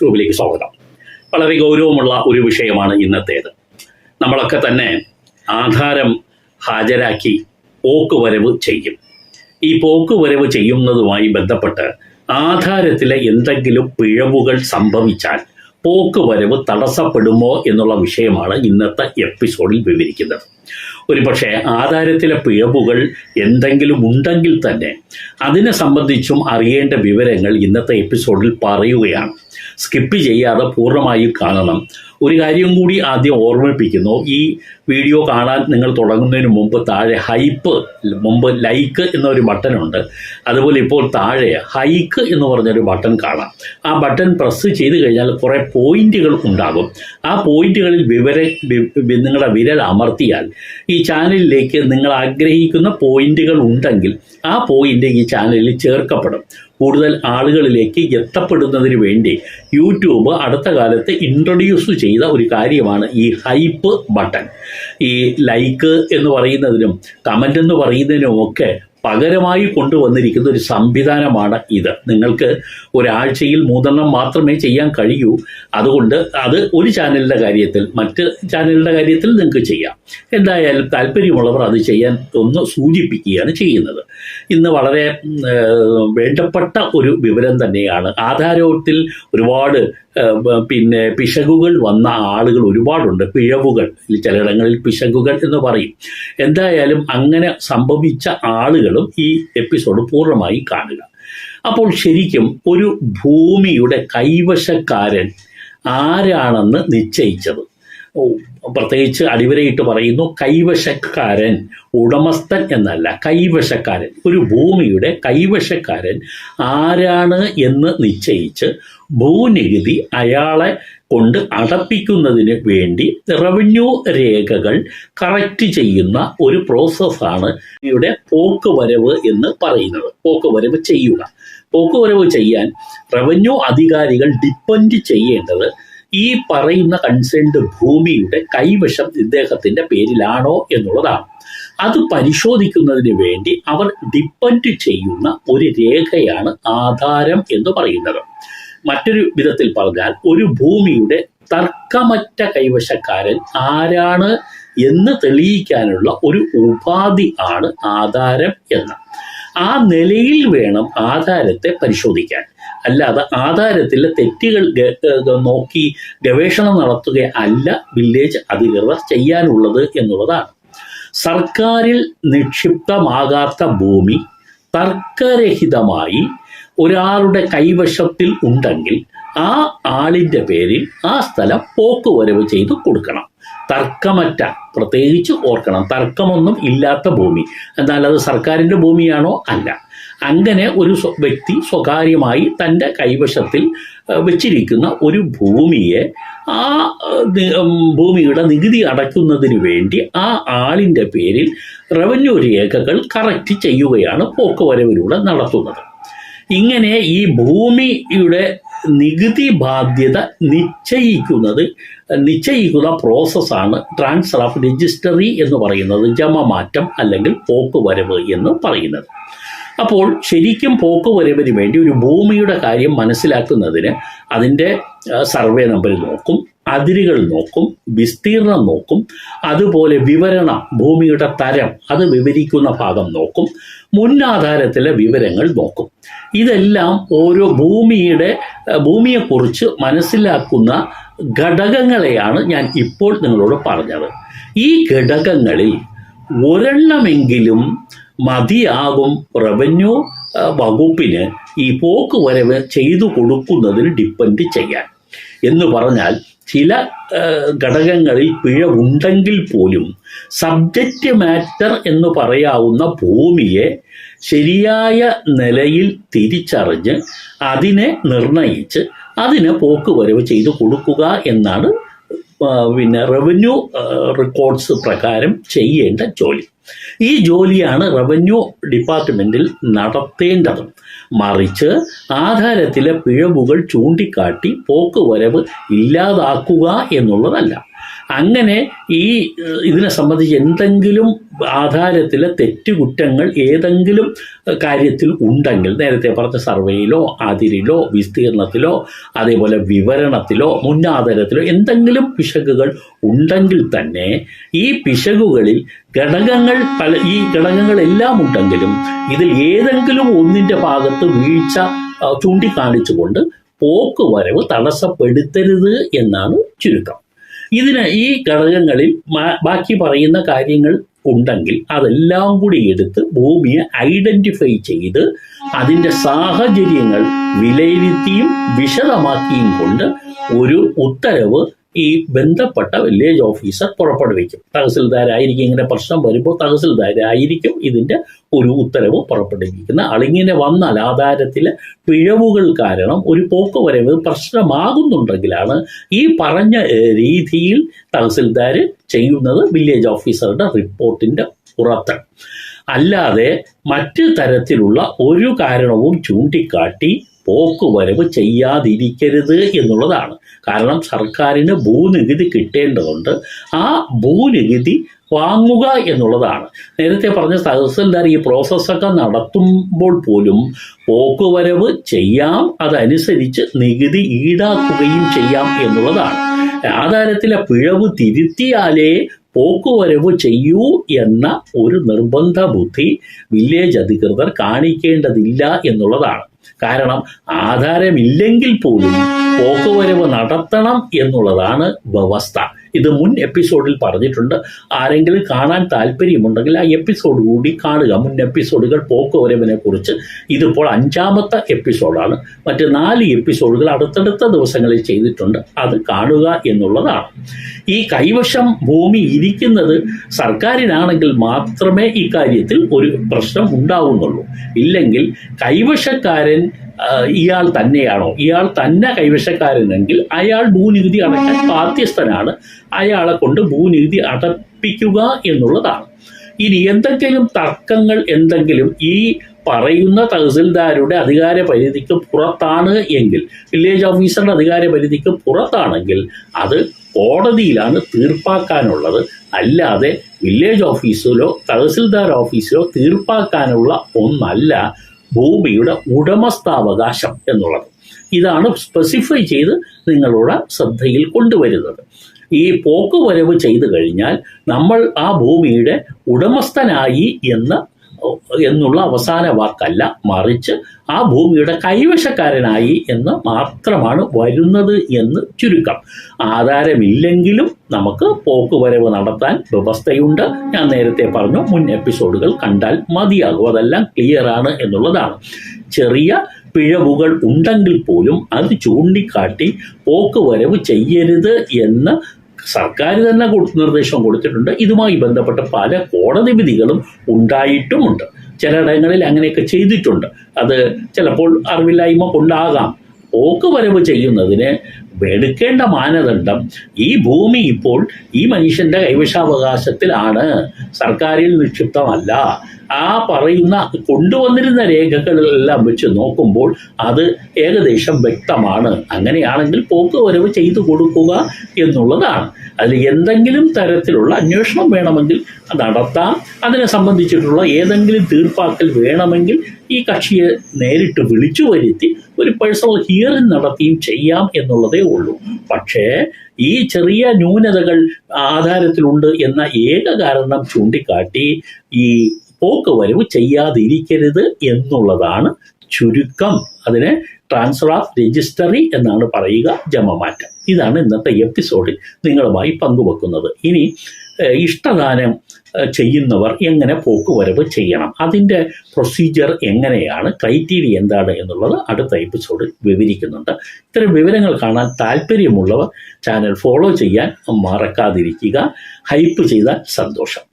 ട്യൂബിലേക്ക് സ്വാഗതം. വളരെ ഗൗരവമുള്ള ഒരു വിഷയമാണ് ഇന്നത്തേത്. നമ്മളൊക്കെ തന്നെ ആധാരം ഹാജരാക്കി പോക്ക് വരവ് ചെയ്യും. ഈ പോക്ക് വരവ് ചെയ്യുന്നതുമായി ബന്ധപ്പെട്ട് ആധാരത്തിലെ എന്തെങ്കിലും പിഴവുകൾ സംഭവിച്ചാൽ പോക്ക് വരവ് തടസ്സപ്പെടുമോ എന്നുള്ള വിഷയമാണ് ഇന്നത്തെ എപ്പിസോഡിൽ വിവരിക്കുന്നത്. ഒരുപക്ഷെ ആധാരത്തിലെ പിഴവുകൾ എന്തെങ്കിലും ഉണ്ടെങ്കിൽ തന്നെ അതിനെ സംബന്ധിച്ചും അറിയേണ്ട വിവരങ്ങൾ ഇന്നത്തെ എപ്പിസോഡിൽ പറയുകയാണ്. സ്കിപ്പ് ചെയ്യാതെ പൂർണമായി കാണണം. ഒരു കാര്യം കൂടി ആദ്യം ഓർമ്മിപ്പിക്കുന്നു. ഈ വീഡിയോ കാണാൻ നിങ്ങൾ തുടങ്ങുന്നതിന് മുമ്പ് താഴെ ഹൈപ്പ് മുമ്പ് ലൈക്ക് എന്നൊരു ബട്ടനുണ്ട് അതുപോലെ ഇപ്പോൾ താഴെ ഹൈക്ക് എന്ന് പറഞ്ഞൊരു ബട്ടൺ കാണാം. ആ ബട്ടൺ പ്രസ് ചെയ്ത് കഴിഞ്ഞാൽ കുറേ പോയിന്റുകൾ ഉണ്ടാകും. ആ പോയിന്റുകളിൽ വിവര നിങ്ങളുടെ വിരൽ അമർത്തിയാൽ ഈ ചാനലിലേക്ക് നിങ്ങൾ ആഗ്രഹിക്കുന്ന പോയിന്റുകൾ ഉണ്ടെങ്കിൽ ആ പോയിന്റ് ഈ ചാനലിൽ ചേർക്കപ്പെടും. കൂടുതൽ ആളുകളിലേക്ക് എത്തപ്പെടുന്നതിന് വേണ്ടി യൂട്യൂബ് അടുത്ത കാലത്ത് ഇൻട്രൊഡ്യൂസ് ചെയ്ത ഒരു കാര്യമാണ് ഈ ഹൈപ്പ് ബട്ടൺ ഈ ലൈക്ക് എന്ന് പറയുന്നതിനും കമന്റ് എന്ന് പറയുന്നതിനുമൊക്കെ പകരമായി കൊണ്ടുവന്നിരിക്കുന്ന ഒരു സംവിധാനമാണ് ഇത്. നിങ്ങൾക്ക് ഒരാഴ്ചയിൽ മൂന്നെണ്ണം മാത്രമേ ചെയ്യാൻ കഴിയൂ. അതുകൊണ്ട് അത് ഒരു ചാനലിന്റെ കാര്യത്തിൽ മറ്റ് ചാനലിന്റെ കാര്യത്തിൽ നിങ്ങൾക്ക് ചെയ്യാം. എന്തായാലും താല്പര്യമുള്ളവർ അത് ചെയ്യാൻ ഒന്ന് സൂചിപ്പിക്കുകയാണ് ചെയ്യുന്നത്. ഇന്ന് വളരെ വേണ്ടപ്പെട്ട ഒരു വിവരം തന്നെയാണ്. ആധാരത്തിൽ ഒരുപാട് പിന്നെ പിശകുകൾ വന്ന ആളുകൾ ഒരുപാടുണ്ട്. പിഴവുകൾ. ചിലയിടങ്ങളിൽ പിശകുകൾ എന്ന് പറയും. എന്തായാലും അങ്ങനെ സംഭവിച്ച ആളുകളും ഈ എപ്പിസോഡ് പൂർണമായി കാണുക. അപ്പോൾ ശരിക്കും ഒരു ഭൂമിയുടെ കൈവശക്കാരൻ ആരാണെന്ന് നിശ്ചയിച്ചത്? പ്രത്യേകിച്ച് അടിവരയിട്ട് പറയുന്നു കൈവശക്കാരൻ ഉടമസ്ഥൻ എന്നല്ല കൈവശക്കാരൻ. ഒരു ഭൂമിയുടെ കൈവശക്കാരൻ ആരാണ് എന്ന് നിശ്ചയിച്ച് ഭൂനികുതി അയാളെ കൊണ്ട് അടപ്പിക്കുന്നതിന് വേണ്ടി റവന്യൂ രേഖകൾ കറക്റ്റ് ചെയ്യുന്ന ഒരു പ്രോസസ്സാണ് ഇവിടെ പോക്കുവരവ് എന്ന് പറയുന്നത്. പോക്കുവരവ് ചെയ്യുക. പോക്കുവരവ് ചെയ്യാൻ റവന്യൂ അധികാരികൾ ഡിപ്പെൻഡ് ചെയ്യേണ്ടത് ഈ പറയുന്ന കൺസേൺഡ് ഭൂമിയുടെ കൈവശം ഇദ്ദേഹത്തിന്റെ പേരിലാണോ എന്നുള്ളതാണ്. അത് പരിശോധിക്കുന്നതിന് വേണ്ടി അവർ ഡിപ്പെൻഡ് ചെയ്യുന്ന ഒരു രേഖയാണ് ആധാരം എന്ന് പറയുന്നത്. മറ്റൊരു വിധത്തിൽ പറഞ്ഞാൽ ഒരു ഭൂമിയുടെ തർക്കമറ്റ കൈവശക്കാരൻ ആരാണ് എന്ന് തെളിയിക്കാനുള്ള ഒരു ഉപാധി ആണ് ആധാരം എന്ന്. ആ നിലയിൽ വേണം ആധാരത്തെ പരിശോധിക്കാൻ. അല്ലാതെ ആധാരത്തിലെ തെറ്റുകൾ നോക്കി ഗവേഷണം നടത്തുക അല്ല വില്ലേജ് അധികൃതർ ചെയ്യാനുള്ളത് എന്നുള്ളതാണ്. സർക്കാരിൽ നിക്ഷിപ്തമാകാത്ത ഭൂമി തർക്കരഹിതമായി ഒരാളുടെ കൈവശത്തിൽ ഉണ്ടെങ്കിൽ ആ ആളിന്റെ പേരിൽ ആ സ്ഥലം പോക്കുവരവ് ചെയ്തു കൊടുക്കണം. തർക്കമറ്റ പ്രത്യേകിച്ച് ഓർക്കണം തർക്കമൊന്നും ഇല്ലാത്ത ഭൂമി. എന്നാൽ അത് സർക്കാരിന്റെ ഭൂമിയാണോ അല്ല. അങ്ങനെ ഒരു വ്യക്തി സ്വകാര്യമായി തന്റെ കൈവശത്തിൽ വെച്ചിരിക്കുന്ന ഒരു ഭൂമിയെ ആ ഭൂമിയുടെ നികുതി അടയ്ക്കുന്നതിന് വേണ്ടി ആ ആളിന്റെ പേരിൽ റവന്യൂ രേഖകൾ കറക്റ്റ് ചെയ്യുകയാണ് പോക്കുവരവിലൂടെ നടത്തുന്നത്. ഇങ്ങനെ ഈ ഭൂമിയുടെ നികുതി ബാധ്യത നിശ്ചയിക്കുന്നത് നിശ്ചയിക്കുന്ന പ്രോസസ്സാണ് ട്രാൻസ്ഫർ ഓഫ് രജിസ്റ്ററി എന്ന് പറയുന്നത് ജമമാറ്റം അല്ലെങ്കിൽ പോക്കുവരവ് എന്ന് പറയുന്നത്. അപ്പോൾ ശരിക്കും പോക്കുവരവിന് വേണ്ടി ഒരു ഭൂമിയുടെ കാര്യം മനസ്സിലാക്കുന്നതിന് അതിന്റെ സർവേ നമ്പർ നോക്കും. അതിരുകൾ നോക്കും വിസ്തീർണം നോക്കും അതുപോലെ വിവരണം ഭൂമിയുടെ തരം അത് വിവരിക്കുന്ന ഭാഗം നോക്കും മുന്നാധാരത്തിലെ വിവരങ്ങൾ നോക്കും. ഇതെല്ലാം ഓരോ ഭൂമിയുടെ ഭൂമിയെക്കുറിച്ച് മനസ്സിലാക്കുന്ന ഘടകങ്ങളെയാണ് ഞാൻ ഇപ്പോൾ നിങ്ങളോട് പറഞ്ഞത്. ഈ ഘടകങ്ങളിൽ ഒരെണ്ണമെങ്കിലും മതിയാകും റവന്യൂ വകുപ്പിന് ഈ പോക്ക് വരവ് ചെയ്തു കൊടുക്കുന്നതിന് ഡിപ്പെൻഡ് ചെയ്യാൻ. എന്ന് പറഞ്ഞാൽ ചില ഘടകങ്ങളിൽ പിഴവുണ്ടെങ്കിൽ പോലും സബ്ജക്റ്റ് മാറ്റർ എന്ന് പറയാവുന്ന ഭൂമിയെ ശരിയായ നിലയിൽ തിരിച്ചറിഞ്ഞ് അതിനെ നിർണയിച്ച് അതിന് പോക്കുവരവ് ചെയ്തു കൊടുക്കുക എന്നാണ് പിന്നെ റവന്യൂ റെക്കോർഡ്സ് പ്രകാരം ചെയ്യേണ്ട ജോലി. ഈ ജോലിയാണ് റവന്യൂ ഡിപ്പാർട്ട്മെന്റിൽ നടത്തേണ്ടത്. മറിച്ച് ആധാരത്തിലെ പിഴവുകൾ ചൂണ്ടിക്കാട്ടി പോക്കുവരവ് ഇല്ലാതാക്കുക എന്നുള്ളതല്ല. അങ്ങനെ ഈ ഇതിനെ സംബന്ധിച്ച് എന്തെങ്കിലും ആധാരത്തിലെ തെറ്റുകുറ്റങ്ങൾ ഏതെങ്കിലും കാര്യത്തിൽ ഉണ്ടെങ്കിൽ നേരത്തെ പറഞ്ഞ സർവേയിലോ അതിരിലോ വിസ്തീർണത്തിലോ അതേപോലെ വിവരണത്തിലോ മുന്നാധാരത്തിലോ എന്തെങ്കിലും പിശകുകൾ ഉണ്ടെങ്കിൽ തന്നെ ഈ പിശകുകളിൽ ഘടകങ്ങൾ പല ഈ ഘടകങ്ങളെല്ലാം ഉണ്ടെങ്കിലും ഇതിൽ ഏതെങ്കിലും ഒന്നിന്റെ ഭാഗത്ത് വീഴ്ച ചൂണ്ടിക്കാണിച്ചുകൊണ്ട് ചൂണ്ടിക്കാണിച്ചുകൊണ്ട് പോക്കുവരവ് തടസ്സപ്പെടുത്തരുത് എന്നാണ് ചുരുക്കം. ഇതിന് ഈ ഘടകങ്ങളിൽ ബാക്കി പറയുന്ന കാര്യങ്ങൾ ഉണ്ടെങ്കിൽ അതെല്ലാം കൂടി എടുത്ത് ഭൂമിയെ ഐഡന്റിഫൈ ചെയ്ത് അതിന്റെ സാഹചര്യങ്ങൾ വിലയിരുത്തിയും വിശദമാക്കിയും കൊണ്ട് ഒരു ഉത്തരവ് ഈ ബന്ധപ്പെട്ട വില്ലേജ് ഓഫീസർ പുറപ്പെടുവിക്കും. തഹസിൽദാരായിരിക്കും ഇങ്ങനെ പ്രശ്നം വരുമ്പോൾ തഹസിൽദാരായിരിക്കും ഇതിന്റെ ഒരു ഉത്തരവ് പുറപ്പെടുവിക്കുന്ന ആളിങ്ങനെ വന്നാൽ ആധാരത്തിൽ പിഴവുകൾ കാരണം ഒരു പോക്ക് വരവ് പ്രശ്നമാകുന്നുണ്ടെങ്കിലാണ് ഈ പറഞ്ഞ രീതിയിൽ തഹസിൽദാർ ചെയ്യുന്നത് വില്ലേജ് ഓഫീസറുടെ റിപ്പോർട്ടിന്റെ പുറത്ത്. അല്ലാതെ മറ്റ് തരത്തിലുള്ള ഒരു കാരണവും ചൂണ്ടിക്കാട്ടി പോക്കുവരവ് ചെയ്യാതിരിക്കരുത് എന്നുള്ളതാണ്. കാരണം സർക്കാരിന് ഭൂനികുതി കിട്ടേണ്ടതുണ്ട്. ആ ഭൂനികുതി വാങ്ങുക എന്നുള്ളതാണ്. നേരത്തെ പറഞ്ഞ തഹസിൽദാർ ഈ പ്രോസസ്സൊക്കെ നടത്തുമ്പോൾ പോലും പോക്കുവരവ് ചെയ്യാം അതനുസരിച്ച് നികുതി ഈടാക്കുകയും ചെയ്യാം എന്നുള്ളതാണ്. ആധാരത്തിലെ പിഴവ് തിരുത്തിയാലേ പോക്കുവരവ് ചെയ്യൂ എന്ന ഒരു നിർബന്ധ ബുദ്ധി വില്ലേജ് അധികൃതർ കാണിക്കേണ്ടതില്ല എന്നുള്ളതാണ്. കാരണം ആധാരമില്ലെങ്കിൽ പോലും പോക്കുവരവ് നടത്തണം എന്നുള്ളതാണ് വ്യവസ്ഥ. ഇത് മുൻ എപ്പിസോഡിൽ പറഞ്ഞിട്ടുണ്ട്. ആരെങ്കിലും കാണാൻ താല്പര്യമുണ്ടെങ്കിൽ ആ എപ്പിസോഡ് കൂടി കാണുക. മുൻ എപ്പിസോഡുകൾ പോക്കുവരവിനെ കുറിച്ച് ഇതിപ്പോൾ അഞ്ചാമത്തെ എപ്പിസോഡാണ് മറ്റ് നാല് എപ്പിസോഡുകൾ അടുത്തടുത്ത ദിവസങ്ങളിൽ ചെയ്തിട്ടുണ്ട്. അത് കാണുക എന്നുള്ളതാണ്. ഈ കൈവശം ഭൂമി ഇരിക്കുന്നത് സർക്കാരിനാണെങ്കിൽ മാത്രമേ ഇക്കാര്യത്തിൽ കാര്യത്തിൽ ഒരു പ്രശ്നം ഉണ്ടാവുന്നുള്ളൂ. ഇല്ലെങ്കിൽ കൈവശക്കാരൻ ഇയാൾ തന്നെയാണോ? ഇയാൾ തന്നെ കൈവശക്കാരനെങ്കിൽ അയാൾ ഭൂനികുതി അടയ്ക്കാൻ ബാധ്യസ്ഥനാണ്. അയാളെ കൊണ്ട് ഭൂനികുതി അടപ്പിക്കുക എന്നുള്ളതാണ്. ഇനി എന്തെങ്കിലും തർക്കങ്ങൾ എന്തെങ്കിലും ഈ പറയുന്ന തഹസിൽദാരുടെ അധികാര പരിധിക്ക് പുറത്താണ് എങ്കിൽ വില്ലേജ് ഓഫീസറുടെ അധികാര പരിധിക്ക് പുറത്താണെങ്കിൽ അത് കോടതിയിലാണ് തീർപ്പാക്കാനുള്ളത്. അല്ലാതെ വില്ലേജ് ഓഫീസിലോ തഹസിൽദാർ ഓഫീസിലോ തീർപ്പാക്കാനുള്ള ഒന്നല്ല ഭൂമിയുടെ ഉടമസ്ഥാവകാശം എന്നുള്ളത്. ഇതാണ് സ്പെസിഫൈ ചെയ്ത് നിങ്ങളുടെ ശ്രദ്ധയിൽ കൊണ്ടുവരുന്നത്. ഈ പോക്കുവരവ് ചെയ്തു കഴിഞ്ഞാൽ നമ്മൾ ആ ഭൂമിയുടെ ഉടമസ്ഥനായി എന്ന് എന്നുള്ള അവസാന വാക്കല്ല. മറിച്ച് ആ ഭൂമിയുടെ കൈവശക്കാരനായി എന്ന് മാത്രമാണ് വരുന്നത് എന്ന് ചുരുക്കം. ആധാരമില്ലെങ്കിലും നമുക്ക് പോക്കുവരവ് നടത്താൻ വ്യവസ്ഥയുണ്ട്. ഞാൻ നേരത്തെ പറഞ്ഞു മുൻ എപ്പിസോഡുകൾ കണ്ടാൽ മതിയാകും. അതെല്ലാം ക്ലിയർ ആണ് എന്നുള്ളതാണ്. ചെറിയ പിഴവുകൾ ഉണ്ടെങ്കിൽ പോലും അത് ചൂണ്ടിക്കാട്ടി പോക്കുവരവ് ചെയ്യരുത് എന്ന് സർക്കാർ തന്നെ നിർദ്ദേശം കൊടുത്തിട്ടുണ്ട്. ഇതുമായി ബന്ധപ്പെട്ട പല കോടതി വിധികളും ഉണ്ടായിട്ടുമുണ്ട്. ചിലയിടങ്ങളിൽ അങ്ങനെയൊക്കെ ചെയ്തിട്ടുണ്ട്. അത് ചിലപ്പോൾ അറിവില്ലായ്മ കൊണ്ടാകാം. പോക്കുവരവ് ചെയ്യുന്നതിന് വെടുക്കേണ്ട മാനദണ്ഡം ഈ ഭൂമി ഇപ്പോൾ ഈ മനുഷ്യന്റെ കൈവശാവകാശത്തിലാണ്. സർക്കാരിൽ നിക്ഷിപ്തമല്ല. ആ പറയുന്ന കൊണ്ടുവന്നിരുന്ന രേഖകളെല്ലാം വെച്ച് നോക്കുമ്പോൾ അത് ഏകദേശം വ്യക്തമാണ്. അങ്ങനെയാണെങ്കിൽ പോക്ക് വരവ് ചെയ്തു കൊടുക്കുക എന്നുള്ളതാണ്. അതിൽ എന്തെങ്കിലും തരത്തിലുള്ള അന്വേഷണം വേണമെങ്കിൽ നടത്താം. അതിനെ സംബന്ധിച്ചിട്ടുള്ള ഏതെങ്കിലും തീർപ്പാക്കൽ വേണമെങ്കിൽ ഈ കക്ഷിയെ നേരിട്ട് വിളിച്ചു വരുത്തി ഒരു പേഴ്സണൽ ഹിയറിംഗ് നടത്തിയും ചെയ്യാം എന്നുള്ളതേ ഉള്ളൂ. പക്ഷേ ഈ ചെറിയ ന്യൂനതകൾ ആധാരത്തിലുണ്ട് എന്ന ഏക കാരണം ചൂണ്ടിക്കാട്ടി ഈ പോക്കുവരവ് ചെയ്യാതിരിക്കരുത് എന്നുള്ളതാണ് ചുരുക്കം. അതിനെ ട്രാൻസ്ഫർ ഓഫ് രജിസ്റ്ററി എന്നാണ് പറയുക ജമമാറ്റം. ഇതാണ് ഇന്നത്തെ എപ്പിസോഡിൽ നിങ്ങളുമായി പങ്കുവെക്കുന്നത്. ഇനി ഇഷ്ടദാനം ചെയ്യുന്നവർ എങ്ങനെ പോക്കുവരവ് ചെയ്യണം? അതിന്റെ പ്രൊസീജിയർ എങ്ങനെയാണ്? ക്രൈറ്റീരിയ എന്താണ് എന്നുള്ളത് അടുത്ത എപ്പിസോഡിൽ വിവരിക്കുന്നുണ്ട്. ഇത്തരം വിവരങ്ങൾ കാണാൻ താല്പര്യമുള്ളവർ ചാനൽ ഫോളോ ചെയ്യാൻ മറക്കാതിരിക്കുക. ഹൈപ്പ് ചെയ്താൽ സന്തോഷം.